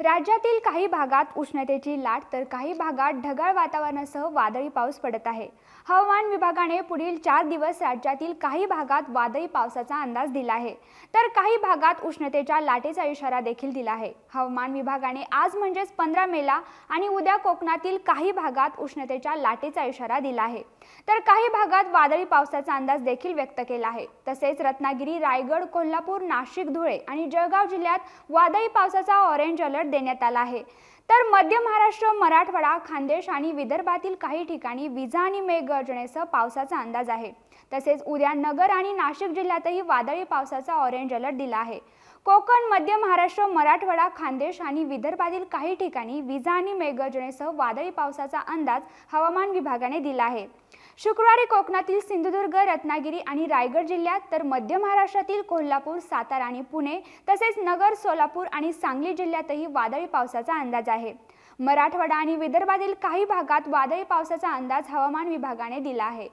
राज्यातील काही भागात उष्णतेची लाट तर काही भागात ढगाळ वातावरणासह वादळी पाऊस पडत आहे. हवामान विभागाने पुढील चार दिवस राज्यातील काही भागात वादळी पावसाचा अंदाज दिला आहे. तर काही भागात उष्णतेच्या लाटेचा इशारा देखील दिला आहे. हवामान विभागाने आज म्हणजेच पंधरा मेला आणि उद्या कोकणातील काही भागात उष्णतेच्या लाटेचा इशारा दिला आहे. तर काही भागात वादळी पावसाचा अंदाज देखील व्यक्त केला आहे. तसेच रत्नागिरी रायगड कोल्हापूर नाशिक धुळे आणि जळगाव जिल्ह्यात वादळी पावसाचा ऑरेंज अलर्ट देण्यात आला आहे. तर मध्य महाराष्ट्र मराठवाडा खानदेश आणि विदर्भातील काही ठिकाणी विजा आणि मेघगर्जनेसह पावसाचा अंदाज आहे. तसेच उद्या नगर आणि नाशिक जिल्ह्यातही वादळी पावसाचा ऑरेंज अलर्ट दिला आहे. कोकण मध्य महाराष्ट्र मराठवाडा खानदेश आणि विदर्भातील काही ठिकाणी विजा आणि मेघगर्जनेसह वादळी पावसाचा अंदाज हवामान विभागाने दिला आहे. शुक्रवारी कोकणातील सिंधुदुर्ग रत्नागिरी आणि रायगड जिल्ह्यात तर मध्य महाराष्ट्रातील कोल्हापूर सातारा आणि पुणे तसेच नगर सोलापूर आणि सांगली जिल्ह्यातही वादळी पावसाचा अंदाज आहे. मराठवाडा आणि विदर्भातील काही भागात वादळी पावसाचा अंदाज हवामान विभागाने दिला आहे.